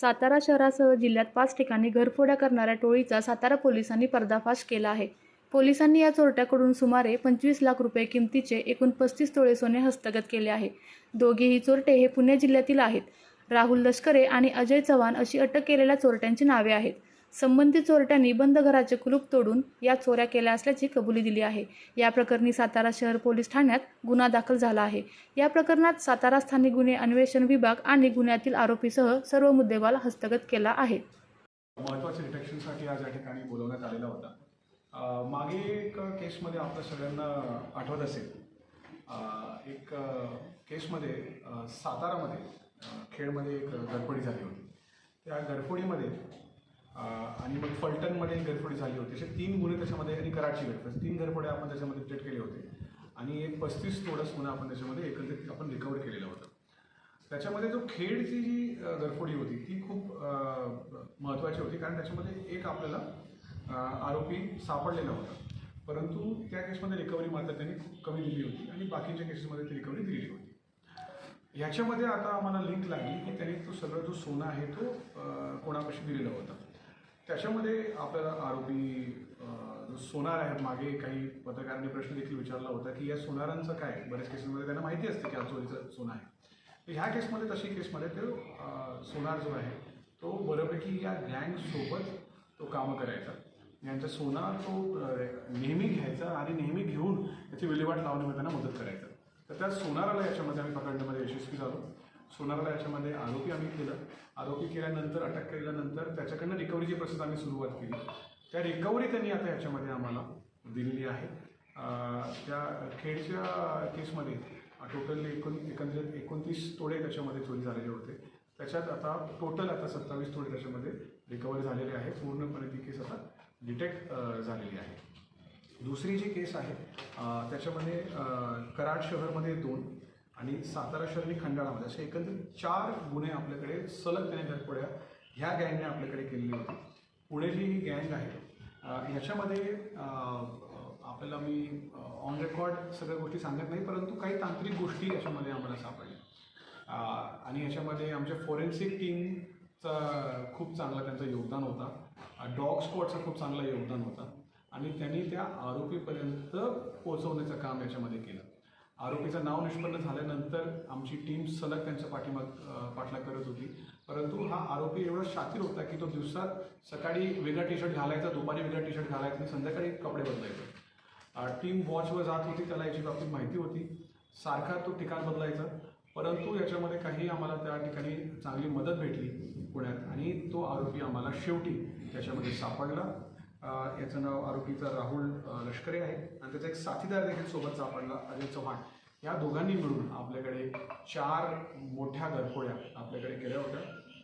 सातारा शहरासह जिल्ह्यात पाच ठिकाणी घरफोड्या करणाऱ्या टोळीचा सातारा पोलिसांनी पर्दाफाश केला आहे. पोलिसांनी या चोरट्याकडून सुमारे पंचवीस लाख रुपये किमतीचे एकूण पस्तीस तोळे सोने हस्तगत केले आहे. दोघेही चोरटे हे पुणे जिल्ह्यातील आहेत. राहुल लष्करे आणि अजय चव्हाण अशी अटक केलेल्या चोरट्यांची नावे आहेत. संबंधित चोरट्यांनी बंद घराचे कुलूप तोडून या चोऱ्या केल्या असल्याची कबुली दिली आहे. या प्रकरणी सातारा शहर पोलीस ठाण्यात गुन्हा दाखल झाला आहे. या प्रकरणात सातारा स्थानिक गुन्हे अन्वेषण विभाग आणि गुन्ह्यातील आरोपीसह सर्व मुद्देवाल हस्तगत केला आहे. महत्त्वाच्या डिटेक्शनसाठी आज या ठिकाणी बोलवण्यात आलेला होता. मागे एक केसमध्ये आपल्या सगळ्यांना आठवत असेल. एक केसमध्ये अ, सातारामध्ये खेडमध्ये एक गडबडी झाली होती. त्या गडफोडीमध्ये आणि मग फलटणमध्ये एक घरफोडी झाली होती. असे तीन गुन्हे त्याच्यामध्ये आणि कराडची घरफोड तीन गडफोडे आपण त्याच्यामध्ये डिटेक्ट केले होते. आणि एक पस्तीस तोडस गुन्हा आपण त्याच्यामध्ये एकत्रित आपण रिकवर केलेलं होतं. त्याच्यामध्ये जो खेडची जी घरफोडी गरफोडी होती ती खूप महत्त्वाची होती. कारण त्याच्यामध्ये एक आपल्याला आरोपी सापडलेला होता. परंतु त्या केसमध्ये रिकव्हरी मात्र त्यांनी खूप कमी दिली होती आणि बाकीच्या केसेसमध्ये ती रिकव्हरी दिलेली होती. ह्याच्यामध्ये आता आम्हाला लिंक लागली की त्यांनी तो सगळा जो सोना आहे तो कोणापाशी दिलेला होता. त्याच्यामध्ये आपल्याला आरोपी जो सोनार आहे मागे काही पत्रकारांनी प्रश्न देखील विचारला होता की या सोनारांचं काय? बऱ्याच केसेसमध्ये त्यांना माहिती असते की हा चोरीचं सोनं आहे. तर ह्या केसमध्ये तशी केसमध्ये तो सोनार जो आहे तो बऱ्यापैकी या गँगसोबत तो कामं करायचा. यांचा सोनार तो नेहमी घ्यायचा आणि नेहमी घेऊन त्याची विल्हेवाट लावण्यामध्ये त्यांना मदत करायचा. तर त्या सोनाराला याच्यामध्ये आम्ही पकडण्यामध्ये यशस्वी झालो. सोनारला याच्यामध्ये आरोपी आम्ही केलं. आरोपी केल्यानंतर अटक केल्यानंतर त्याच्याकडनं रिकव्हरीची प्रोसेस आम्ही सुरुवात केली. त्या रिकव्हरी त्यांनी आता याच्यामध्ये आम्हाला दिलेली आहे. त्या खेडच्या केसमध्ये टोटल एकूण एकंदरीत एकोणतीस तोडे त्याच्यामध्ये चोरी झालेले होते. त्याच्यात आता टोटल आता सत्तावीस तोडे त्याच्यामध्ये रिकवर झालेले आहे. पूर्णपणे ती केस आता डिटेक्ट झालेली आहे. दुसरी जी केस आहे त्याच्यामध्ये कराड शहरमध्ये दोन आणि सातारा शहर आणि खंडाळामध्ये असे एकंदरीत चार गुन्हे आपल्याकडे सलग त्याने धरपड्या ह्या गँगने आपल्याकडे केलेली होती. जी ही गँग आहे ह्याच्यामध्ये आपल्याला मी ऑन रेकॉर्ड सगळ्या गोष्टी सांगत नाही परंतु काही तांत्रिक गोष्टी याच्यामध्ये आम्हाला सापडल्या. आणि याच्यामध्ये आमच्या फॉरेन्सिक टीमचा खूप चांगला त्यांचं योगदान होता. डॉग स्क्वॉडचं खूप चांगलं योगदान होता. आणि त्यांनी त्या आरोपीपर्यंत पोचवण्याचं काम याच्यामध्ये केलं. आरोपीचं नाव निष्पन्न झाल्यानंतर आमची टीम सलग त्यांच्या पाठीमाग पाठला पाठलाग करत होती. परंतु हा आरोपी एवढा शातीर होता की तो दिवसात सकाळी वेगळा टी शर्ट घालायचा दुपारी वेगळा टी शर्ट घालायचा आणि संध्याकाळी कपडे बदलायचे. टीम वॉचवर जात होती त्याला याची बाबतीत माहिती होती. सारखा तो ठिकाण बदलायचा. परंतु याच्यामध्ये काही आम्हाला त्या ठिकाणी चांगली मदत भेटली पुण्यात आणि तो आरोपी आम्हाला शेवटी त्याच्यामध्ये सापडला. याचं नाव आरोपीचा राहुल लष्करे आहे. आणि त्याचा एक साथीदार देखील सोबत सापडला अजय चव्हाण. या दोघांनी मिळून आपल्याकडे चार मोठ्या गरफोड्या आपल्याकडे केल्या होत्या.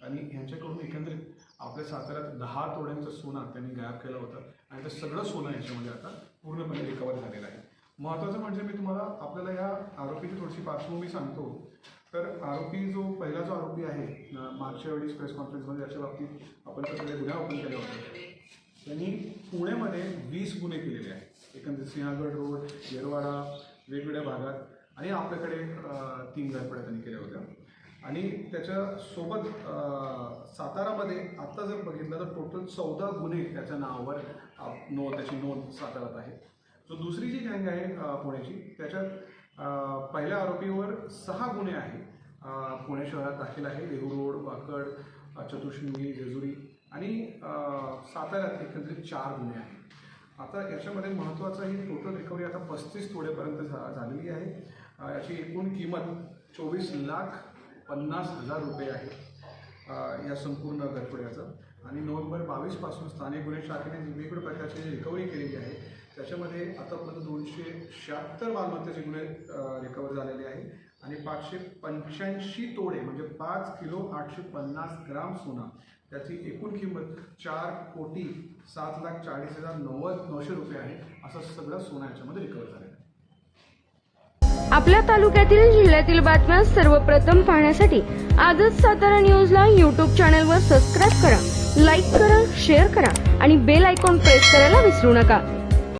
आणि ह्यांच्याकडून एकंदरीत आपल्या साताऱ्यात दहा तोड्यांचं सोनं त्यांनी गायब केलं होतं. आणि ते सगळं सोनं याच्यामध्ये आता पूर्णपणे रिकवर झालेलं आहे. महत्त्वाचं म्हणजे मी तुम्हाला आपल्याला या आरोपीची थोडीशी पार्श्वभूमी सांगतो. तर आरोपी जो पहिला जो आरोपी आहे मागच्या वेळेस प्रेस कॉन्फरन्समध्ये याच्या बाबतीत आपण त्या सगळे गुन्हे ओपन केले होते. त्यांनी पुण्यामध्ये वीस गुन्हे केलेले आहेत. एकंदरीत सिंहगड रोड येरवाडा वेगवेगळ्या भागात. आणि आपल्याकडे तीन घरपड्या त्यांनी केल्या होत्या. आणि त्याच्यासोबत सातारामध्ये आत्ता जर बघितलं तर टोटल चौदा गुन्हे त्याच्या नावावर नो नोंद त्याची नोंद सातारात आहे. जो दुसरी जी गँग आहे पुण्याची त्याच्यात पहिल्या आरोपीवर सहा गुन्हे आहे पुणे शहरात दाखल आहे. देहू रोड वाकड चतुर्शृंगी जेजुरी आणि साताऱ्यात एकंदरीत चार गुन्हे आहेत. आता याच्यामध्ये महत्त्वाचं ही टोटल रिकव्हरी आता पस्तीस तोड्यापर्यंत झा झालेली आहे. याची एकूण किंमत चोवीस लाख पन्नास हजार रुपये आहे. या संपूर्ण गरफोड्याचं आणि नोव्हेंबर बावीसपासून स्थानिक गुन्हे शाखेने वेगवेगळ्या प्रकारची रिकव्हरी केलेली आहे त्याच्यामध्ये आतापर्यंत दोनशे शहात्तर मालमत्तेचे गुन्हे रिकवर झालेले आहे. आणि पाचशे पंच्याऐंशी तोडे म्हणजे पाच किलो आठशे पन्नास ग्राम सोना त्याची एकूण किंमत चार कोटी सात लाख चाळीस हजार नव्वद नऊशे रुपये आहे. असं सगळं सोनं याच्यामध्ये रिकवर झालेलं आहे आपल्या तालुक्यातील जिल्ह्यातील बातम्या सर्वप्रथम पाहण्यासाठी आजच सातारा न्यूजला यूट्यूब चॅनलवर सबस्क्राईब करा लाईक करा शेअर करा आणि बेल आयकॉन प्रेस करायला विसरू नका.